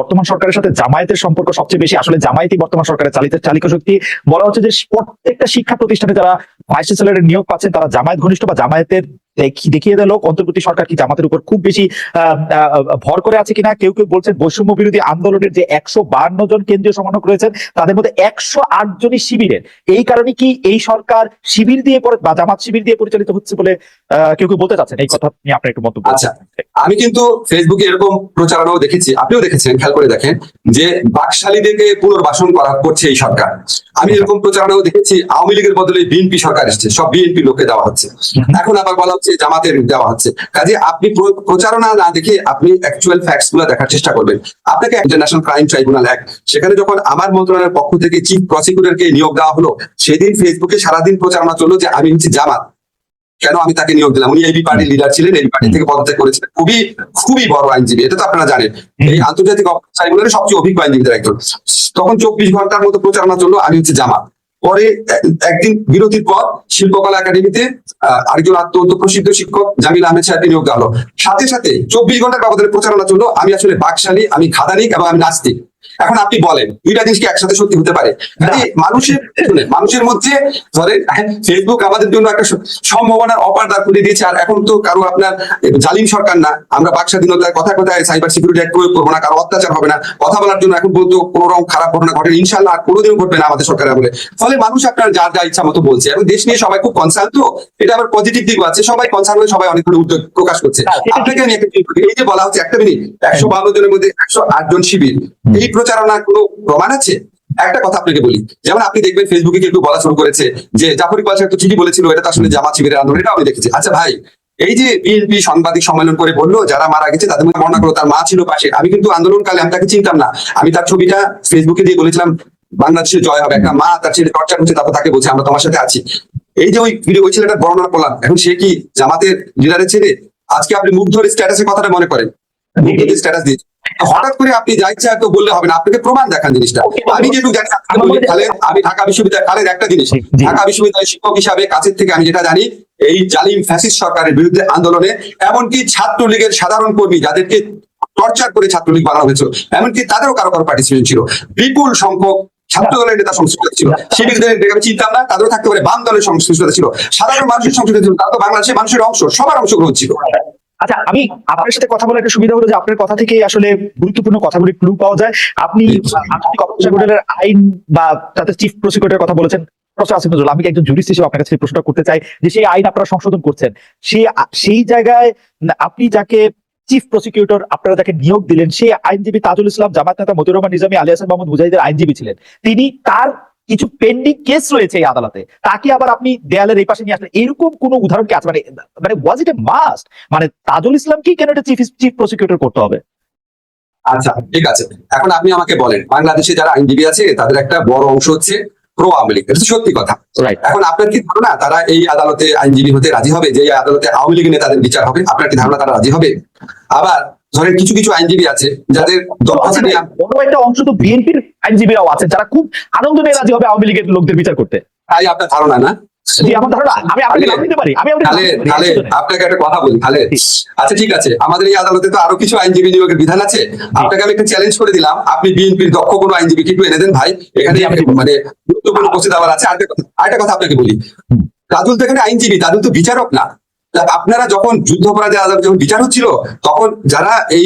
বর্তমান সরকারের সাথে জামায়াতের সম্পর্ক সবচেয়ে বেশি। আসলে জামায়াতই বর্তমান সরকারের চালিত চালিত শক্তি। বলা হচ্ছে যে প্রত্যেকটা শিক্ষা প্রতিষ্ঠানে যারা ভাইস চ্যান্সেলরের নিয়োগ পাচ্ছেন, তারা জামায়াত ঘনিষ্ঠ বা জামায়াতের দেখিয়ে দিল অন্তর্বর্তী সরকার কি জামাতের উপর খুব বেশি ভর করে আছে কিনা? কেউ কেউ বলছেন বৈষম্য বিরোধী আন্দোলনের যে একশো বান্ন জন কেন্দ্রীয় সমন্বয়ক রয়েছেন তাদের মধ্যে একশো আট জনই শিবিরের। এই কারণে কি এই সরকার শিবির দিয়ে পরে বা জামাত শিবির দিয়ে পরিচালিত হচ্ছে বলে কেউ কেউ বলতে চাচ্ছেন? এই কথা নিয়ে আপনার একটু মন্তব্য আচ্ছা আমি কিন্তু ফেসবুকে এরকম প্রচারণাও দেখেছি। আপনিও দেখেছেন খেয়াল করে দেখেন যে বাকশালীদেরকে পুনর্বাসন করা করছে এই সরকার। আমি এরকম প্রচারণাও দেখেছি আওয়ামী লীগের বদলে বিএনপি সরকার এসছে সব বিএনপি লোককে দেওয়া হচ্ছে। এখন আবার বলা হচ্ছে জামাতের দেওয়া হচ্ছে। কাজে আপনি প্রচারণা না দেখে আপনি অ্যাকচুয়াল ফ্যাক্টসগুলো দেখার চেষ্টা করবেন। আপনাকে ইন্টারন্যাশনাল ক্রাইম ট্রাইব্যুনাল অ্যাক্ট সেখানে যখন আমার মন্ত্রণালয়ের পক্ষ থেকে চিফ প্রসিকিউটরকে নিয়োগ দেওয়া হলো সেদিন ফেসবুকে সারাদিন প্রচারণা চলল যে আমি হচ্ছে জামাত। কেন আমি তাকে নিয়োগ দিলাম? উনি এবি পার্টির লিডার ছিলেন এবি পার্টি থেকে পদত্যাগ করেছিলেন। খুবই খুবই বড় আইনজীবী এটা তো আপনারা জানেন। এই আন্তর্জাতিক ট্রাইব্যুনালের সবচেয়ে অভিজ্ঞ আইনজীবীদের একজন। তখন চব্বিশ ঘণ্টার মতো প্রচারণা চলল আমি হচ্ছে জামাত। পরে একদিন বিরতির পর শিল্পকলা একাডেমিতে আরেকজন অত্যন্ত প্রসিদ্ধ শিক্ষক জামিল আহমেদ সাহেব নিয়োগ গেল সাথে সাথে চব্বিশ ঘণ্টার ব্যবধানে প্রচারণা চলল আমি আসলে বাকশালী, আমি খাদানিক এবং আমি নাস্তিক। এখন আপনি বলেন দুইটা জিনিস কি একসাথে সত্যি হতে পারে? মানুষের মানুষের মধ্যে ধরেন ফেসবুক আমাদের জন্য একটা সম্ভাবনার অপার দ্বার খুলে দিয়েছে আর এখন তো কারও আপনার জালিম সরকার না। আমরা বাক স্বাধীনতার কথা কথায় সাইবার সিকিউরিটি অ্যাক্ট প্রয়োগ করব না কারও অত্যাচার হবে না। কথা বলার জন্য এখন বলতো কোনো রকম খারাপ ঘটনা ঘটে ইনশাল্লাহ আর কোনোদিনও ঘটবে না আমাদের সরকারের আমলে। ফলে মানুষ আপনার যার যা ইচ্ছা মতো বলছে। এবং দেশ নিয়ে সবাই খুব কনসার্ন তো। এটা আবার পজিটিভ দিক আছে। সবাই কনসার্ন হয়ে সবাই অনেকগুলো উদ্যোগ প্রকাশ করছে। আপনাকে আমি একটা এই যে বলা হচ্ছে একটা মিনিট একশো বান্ন জনের মধ্যে একশো আট জন শিবির। এই প্রচারণার কোনো প্রমাণ আছে? একটা কথা আপনাকে বলি, যেমন আপনি দেখবেন ফেসবুকে কেউ বলা শুরু করেছে যে, জাফর ইকবাল সাহেব তো ঠিকই বলেছিল, এটা তো আসলে জামাত শিবিরের আন্দোলন, এটাও আমি দেখেছি। আচ্ছা ভাই, এই যে বিএনপি সাংবাদিক সম্মেলন করে বলল, যারা মারা গেছে, তাদের মধ্যে বর্ণনা করল, তার মা ছিল পাশে। আমি কিন্তু আন্দোলনকালে আমি তাকে চিনতাম না। আমি তার ছবিটা ফেসবুকে দিয়ে বলেছিলাম বাংলাদেশের জয় হবে। একটা মা তার ছেলে টর্চার হচ্ছে তারপর তাকে বলছে, আমরা তোমার সাথে আছি। এই যে ওই ভিডিও ওই ছেলেটার বর্ণনা করলাম। এখন সে কি জামাতের লিডারের ছেলে? আজকে আপনি মুখ মুগ্ধর স্ট্যাটাসের কথাটা মনে করেন। স্ট্যাটাস দিয়েছে। হঠাৎ করে আপনি যা ইচ্ছা তো বললে হবে না আপনাকে প্রমাণ দেখান জিনিসটা। আমি যেটুকু জানি খালেদ, আমি ঢাকা বিশ্ববিদ্যালয় খালেদ একটা জিনিস। ঢাকা বিশ্ববিদ্যালয়ের শিক্ষক হিসাবে কাছের থেকে আমি যেটা জানি এই জালিম ফ্যাসিস্ট সরকারের বিরুদ্ধে আন্দোলনে এমনকি ছাত্রলীগের সাধারণ কর্মী যাদেরকে টর্চার করে ছাত্রলীগ বানানো হয়েছিল এমনকি তাদেরও কারও কারও পার্টিসিপেন্ট ছিল। বিপুল সংখ্যক ছাত্র দলের নেতা সংশ্লিষ্ট ছিল। শিবিরদের আমি চিনতাম না তাদেরও থাকতে পারে বাম দলের সংশ্লিষ্টতা ছিল। সাধারণ মানুষের সংশ্লিষ্ট ছিল তারা তো বাংলাদেশের মানুষের অংশ সবার অংশগ্রহণ ছিল। আচ্ছা আমি আপনার সাথে কথা বলার একটা সুবিধা হলো যে আপনার কথা থেকে আসলে গুরুত্বপূর্ণ কথাগুলি ক্লু পাওয়া যায়। আপনি আন্তর্জাতিক অপরাধ আইন বা তাদের চিফ প্রসিকিউটরের কথা বলেছেন প্রফেসর আসিফ নজরুল আমি একজন জুরিস্ট হিসেবে আপনার কাছে প্রশ্নটা করতে চাই যে সেই আইন আপনারা সংশোধন করছেন। সেই সেই জায়গায় আপনি যাকে চিফ প্রসিকিউটর আপনারা যাকে নিয়োগ দিলেন সেই আইনজীবী তাজুল ইসলাম জামাত নেতা মতিউর রহমান নিজামী আলী হাসান মোহাম্মদ মুজাহিদের আইনজীবী ছিলেন। তিনি তার কিছু পেন্ডিং কেস রয়েছে এই আদালতে। তাকে আবার আপনি দেয়ালের এই পাশে নিয়ে আসলেন এরকম কোন উদাহরণ কি আছে? মানে মানে ওয়াজ ইট এ মাস্ট মানে তাজুল ইসলাম কি কেন এটা চিফ চিফ প্রসিকিউটর করতে হবে? আচ্ছা ঠিক আছে। এখন আপনি আমাকে বলেন বাংলাদেশে যারা আইনজীবী আছে তাদের একটা বড় অংশ হচ্ছে প্রো আওয়ামী লীগ। এটা সত্যি কথা। রাইট এখন আপনার কি ধারণা? তারা এই আদালতে আইনজীবী হতে রাজি হবে? যে আদালতে আওয়ামী লীগের নেতাদের বিচার হবে? আপনার কি ধারণা তারা রাজি হবে? আবার ধরেন কিছু কিছু আইনজীবী আছে যাদের বড় একটা অংশ তো বিএনপির আইনজীবীরাও আছেন যারা খুব আনন্দ নিয়ে রাজি হবে আওয়ামী লীগের লোকদের বিচার করতে। তাই আপনার ধারণা না? আপনাকে একটা কথা বলি তাহলে আচ্ছা ঠিক আছে। আমাদের এই আদালতে তো আরও কিছু আইনজীবী নিয়োগের বিধান আছে। আপনাকে আমি একটা চ্যালেঞ্জ করে দিলাম। আপনি বিএনপির দক্ষ কোনো আইনজীবী কিন্তু এনে দেন ভাই। এখানে মানে গুরুত্বপূর্ণ উপস্থিত আবার আছে। আরেকটা কথা- আরেকটা কথা আপনাকে বলি। তাজুল তো এখানে আইনজীবী তাজুল তো বিচারক না। আপনারা যখন যুদ্ধ অপরাধের আদালত যখন বিচার হচ্ছিল, তখন যারা এই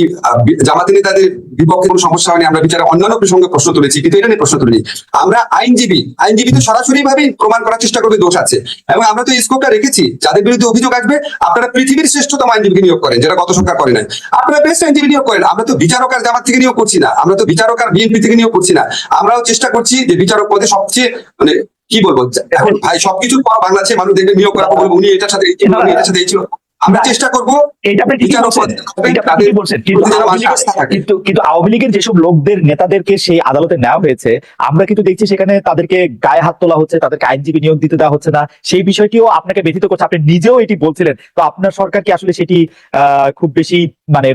জামাতি নেতাদের বিপক্ষে কোনো সমস্যা হয়নি, আমরা বিচারে অন্যান্য প্রসঙ্গে প্রশ্ন তুলেছি, কিন্তু এটা নিয়ে প্রশ্ন তুলিনি। আমরা আইনজীবী আইনজীবী তো সরাসরি ভাবে প্রমাণ করার চেষ্টা করবে, দোষ আছে। এবং আমরা তো স্কোপটা রেখেছি, যাদের বিরুদ্ধে অভিযোগ আসবে, আপনারা পৃথিবীর শ্রেষ্ঠতম আইনজীবীকে নিয়োগ করেন যেটা গত সরকার করে নাই। আপনারা বেস্ট আইনজীবী নিয়োগ করেন, আমরা তো বিচারক আর জামাত থেকে নিয়োগ করছি না, আমরা তো বিচারক আর বিএনপি থেকে নিয়োগ করছি না। আমরাও চেষ্টা করছি যে বিচারক পদে সবচেয়ে মানে কি বলব? এখন ভাই সবকিছুর পর বাংলাদেশের মানুষ দেখবে নিয়োগ পর বলবে, উনি এটার সাথে এটার সাথে এই ছিল। আমরা চেষ্টা করব কিন্তু। কিন্তু আওয়ামী লীগের যেসব লোকদের নেতাদেরকে সেই আদালতে নেওয়া হয়েছে আমরা কিন্তু দেখছি সেখানে তাদেরকে গায়ে হাত তোলা হচ্ছে তাদেরকে আইনজীবী নিয়োগ দিতে দেওয়া হচ্ছে না। সেই বিষয়টিও আপনাকে ব্যথিত করছে। আপনি নিজেও এটি বলছিলেন। তো আপনার সরকার কি আসলে সেটি আহ, খুব বেশি মানে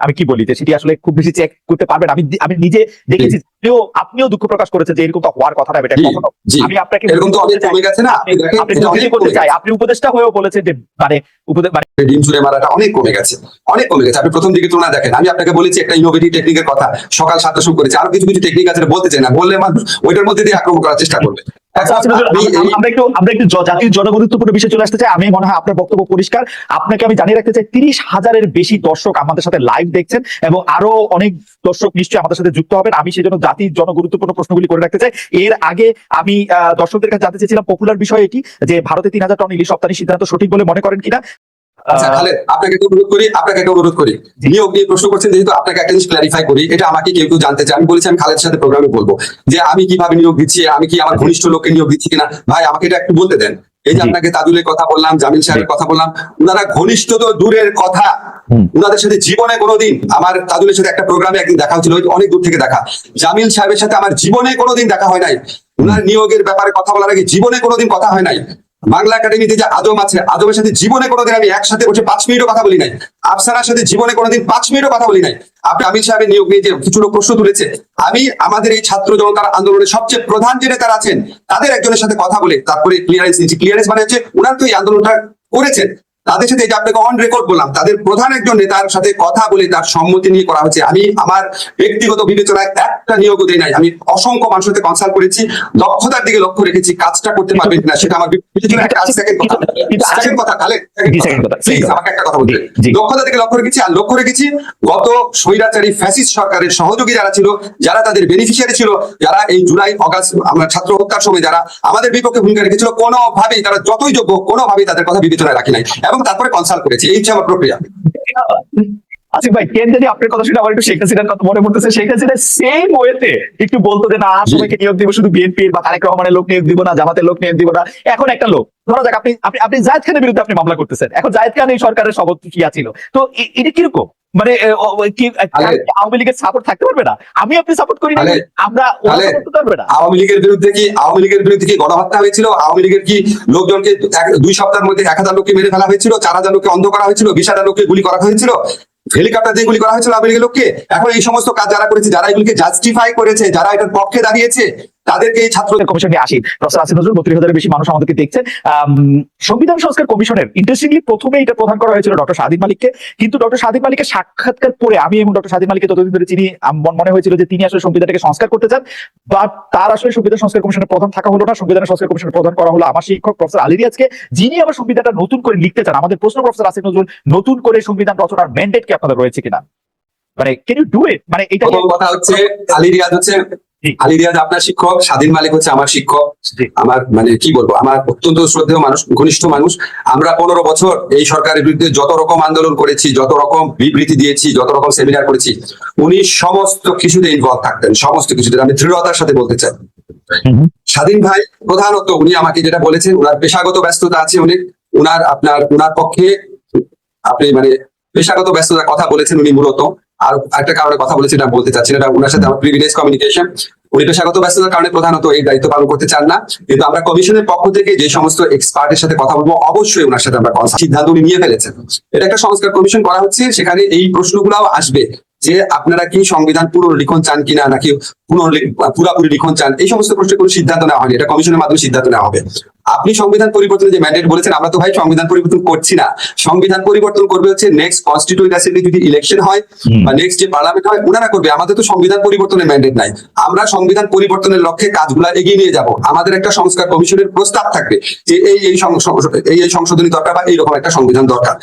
আমি কি বলি যে সেটি আসলে খুব বেশি চেক করতে পারবেন। আমি আমি নিজে দেখেছি আপনিও আপনিও দুঃখ প্রকাশ করেছেন যে এরকম তো হওয়ার কথা না এটা কখনো আমি আপনাকে এরকম তো অনেক কমে গেছে না? আপনি বুঝিয়ে বলতে চাই আপনি উপদেষ্টা হয়েও বলেছেন যে মানে উপদে- মানে ডিম ছুড়ে মারাটা অনেক কমে গেছে। অনেক কমে গেছে। আপনি প্রথম দিকে তুলনা দেখেন। আমি আপনাকে বলেছি একটা ইনোভেটিভ টেকনিকের কথা। সকাল সাতটা শুরু করেছি। আরও কিছু কিছু টেকনিক আছে বলতে চাই না। বললে মানুষ ওইটার মধ্যে দিয়ে আক্রমণ করার চেষ্টা করবে। নজরুল, আমি আমরা- একটু আমরা একটু জাতির জনগুরুত্বপূর্ণ বিষয়ে চলে আসতে চাই। আমি মনে হয় আপনার বক্তব্য পরিষ্কার। আপনাকে আমি জানিয়ে রাখতে চাই তিরিশ হাজারের বেশি দর্শক আমাদের সাথে লাইভ দেখছেন এবং আরও অনেক দর্শক নিশ্চয়ই আমাদের সাথে যুক্ত হবেন। আমি সেই জন্য জাতির জনগুরুত্বপূর্ণ প্রশ্নগুলি করে রাখতে চাই। এর আগে আমি আহ, দর্শকদের কাছে জানতে চেয়েছিলাম পপুলার বিষয় এটি যে ভারতে তিন হাজার টন ইলিশ রপ্তানি সিদ্ধান্ত সঠিক বলে মনে করেন কিনা? আচ্ছা খালেদ আপনাকে অনুরোধ করি আপনাকে একটা অনুরোধ করি। নিয়োগ নিয়ে প্রশ্ন করছেন যেহেতু আপনাকে একটা জিনিস ক্লারিফাই করি এটা আমাকে কেউ কেউ জানতে চায়। আমি বলেছি আমি খালেদের সাথে প্রোগ্রামে বলব যে আমি কীভাবে নিয়োগ দিচ্ছি আমি কি আমার ঘনিষ্ঠ লোককে নিয়োগ দিচ্ছি কিনা? ভাই আমাকে এটা একটু বলতে দেন। এই যে আপনাকে তাজুলের কথা বললাম জামিল সাহেবের কথা বললাম ওনারা ঘনিষ্ঠ তো দূরের কথা। ওনাদের সাথে জীবনে কোনোদিন আমার তাজুলের সাথে একটা প্রোগ্রামে একদিন দেখা হচ্ছিল অনেক দূর থেকে দেখা। জামিল সাহেবের সাথে আমার জীবনে কোনোদিন দেখা হয় নাই। ওনার নিয়োগের ব্যাপারে কথা বলার আগে জীবনে কোনোদিন কথা হয় নাই। বাংলা একাডেমিতে যে আদম আছে, আদমের সাথে জীবনে কোনোদিন আমি একসাথে বসে পাঁচ মিনিটও কথা বলি নাই। আফসানার সাথে জীবনে কোনোদিন পাঁচ মিনিটও কথা বলি নাই। আপনি আমির সাহেবের নিয়োগ নিয়ে যে কিছু লোক প্রশ্ন তুলেছে, আমি আমাদের এই ছাত্র জনতার আন্দোলনের সবচেয়ে প্রধান যে নেতারা আছেন, তাদের একজনের সাথে কথা বলে, তারপরে ক্লিয়ারেন্স নিয়েছি। ক্লিয়ারেন্স মানে হচ্ছে ওনার তো এই আন্দোলনটা করেছেন। তাদের সাথে যে আপনাকে অন রেকর্ড বললাম। তাদের প্রধান একজন নেতার সাথে কথা বলে তার সম্মতি নিয়ে করা হচ্ছে আমি আমার ব্যক্তিগত বিবেচনায় একটা নিয়োগও দেই নাই। আমি অসংখ্য মানুষের সাথে কনসাল্ট করেছি দক্ষতার দিকে লক্ষ্য রেখেছি কাজটা করতে পারবেন কিনা সেটা আমার কথা। আমাকে একটা কথা বলতে। জি, জি। দক্ষতা থেকে লক্ষ্য রেখেছি আর লক্ষ্য রেখেছি গত স্বৈরাচারী ফ্যাসিস্ট সরকারের সহযোগী যারা ছিল যারা তাদের বেনিফিশিয়ারি ছিল যারা এই জুলাই অগাস্ট আমরা ছাত্র হত্যার সময় যারা আমাদের বিপক্ষে ভূমিকা রেখেছিল কোনোভাবেই তারা যতই যোগ্য কোনোভাবেই তাদের কথা বিবেচনায় রাখি নাই। এবং তারপরে কনসাল্ট করেছি। এই হচ্ছে আমার প্রক্রিয়া। আসিফ ভাই কেন যদি আপনার কথা শুনে আমার একটু শেখ হাসিনার কথা মনে পড়তেছে। শেখ হাসিনা সেম ওয়েতে একটু বলতো যে না। সবাইকে নিয়োগ দিব শুধু বিএনপি বা তারেক রহমানের লোক নিয়োগ দিব না জামাতের লোক নিয়োগ দিব না। এখন একটা লোক ধরা যাক আপনি আপনি আপনি জায়েদ খানের বিরুদ্ধে আপনি মামলা করতেছেন। এখন জায়েদ খান এই সরকারের সভাপতি কি ছিল তো এটা কীরকম? মানে কি আওয়ামী লীগের সাপোর্ট থাকতে পারবে না? আমি আপনি সাপোর্ট করি না আমরা পারবে না। আওয়ামী লীগের বিরুদ্ধে কি আওয়ামী লীগের বিরুদ্ধে কি গণহত্যা হয়েছিল? আওয়ামী লীগের কি লোকজনকে দুই সপ্তাহের মধ্যে এক হাজার লোককে মেরে ফেলা হয়েছিল? চার হাজার লোককে অন্ধ করা হয়েছিল? বিশ হাজার লোককে গুলি করা হয়েছিল? হেলিকপ্টার দিয়ে গুলি করা হয়েছিল আওয়ামী লীগের লোককে? এখন এই সমস্ত কাজ যারা করেছে যারা এগুলিকে জাস্টিফাই করেছে যারা এটার পক্ষে দাঁড়িয়েছে তাদেরকে এই ছাত্র কমিশন আসি। প্রফেসর আসিফ নজরুল বত্রিশ হাজারের বেশি মানুষ আমাদেরকে দেখছেন আম, সংবিধান সংস্কার কমিশনের ইন্টারেস্টিংলি প্রথমে এটা প্রধান করা হয়েছিল ডক্টর সাদিক মালিককে। কিন্তু ডক্টর সাদিক মালিকের সাক্ষাৎকার পরে আমি এবং ডক্টর সাদিক মালিককে ততদিন ধরে চিনি মনে হয়েছিল যে তিনি আসলে সংবিধানটাকে সংস্কার করতে চান। বাট তার আসলে সংবিধান সংস্কার কমিশনের প্রধান থাকা হলো না। সংবিধান সংস্কার কমিশনের প্রধান করা হলো আমার শিক্ষক প্রফেসর আলী রিয়াজকে যিনি আবার সংবিধানটা নতুন করে লিখতে চান। আমাদের প্রশ্ন প্রফেসর আসিফ নজরুল নতুন করে সংবিধান রচনার ম্যান্ডেট কি আপনাদের রয়েছে কিনা? মানে ক্যান ইউ ডু ইট মানে এটা কথা হচ্ছে আলী রিয়াজ হচ্ছে। আলী রিয়াজ আপনার শিক্ষক স্বাধীন মালিক হচ্ছে আমার শিক্ষক। আমার মানে কি বলব আমার অত্যন্ত শ্রদ্ধেয় মানুষ ঘনিষ্ঠ মানুষ। আমরা পনেরো বছর এই সরকারের বিরুদ্ধে যত রকম আন্দোলন করেছি যত রকম বিবৃতি দিয়েছি যত রকম সেমিনার করেছি উনি সমস্ত কিছুতে ইনভলভ থাকতেন সমস্ত কিছুতে। আমি দৃঢ়তার সাথে বলতে চাই। স্বাধীন ভাই প্রধানত উনি আমাকে যেটা বলেছেন উনার পেশাগত ব্যস্ততা আছে অনেক উনার আপনার উনার পক্ষে আপনি মানে পেশাগত ব্যস্ততার কথা বলেছেন উনি মূলত। আর একটা কারণে কথা বলেছি, এটা বলতে চাচ্ছি এটা ওনার সাথে আমার প্রিভিলেজ কমিউনিকেশন উনি পেশাগত ব্যস্ততার কারণে প্রধানত এই দায়িত্ব পালন করতে চান না, কিন্তু আমরা কমিশনের পক্ষ থেকে যে সমস্ত এক্সপার্টের সাথে কথা বলব, অবশ্যই ওনার সাথে আমরা সিদ্ধান্ত উনি নিয়ে ফেলেছেন। এটা একটা সংস্কার কমিশন করা হচ্ছে, সেখানে এই প্রশ্নগুলাও আসবে। যে আপনারা কি সংবিধান পুনর্লিখন চান কিনা নাকি পুনর্লি- পুরাপুরি লিখন চান এই সমস্ত প্রশ্নের কোনো সিদ্ধান্ত নেওয়া হয়নি। এটা কমিশনের মাধ্যমে সিদ্ধান্ত নেওয়া হবে। আপনি সংবিধান পরিবর্তনের যে ম্যান্ডেট বলেছেন আমরা তো ভাই সংবিধান পরিবর্তন করছি না। সংবিধান পরিবর্তন করবে হচ্ছে নেক্সট কনস্টিটিউয়েন্ট অ্যাসেম্বলি যদি ইলেকশন হয় বা নেক্সট যে পার্লামেন্ট হয় ওনারা করবে। আমাদের তো সংবিধান পরিবর্তনের ম্যান্ডেট নাই। আমরা সংবিধান পরিবর্তনের লক্ষ্যে কাজগুলা এগিয়ে নিয়ে যাব। আমাদের একটা সংস্কার কমিশনের প্রস্তাব থাকবে যে এই এই এই এই সংশোধনী দরকার বা এইরকম একটা সংবিধান দরকার।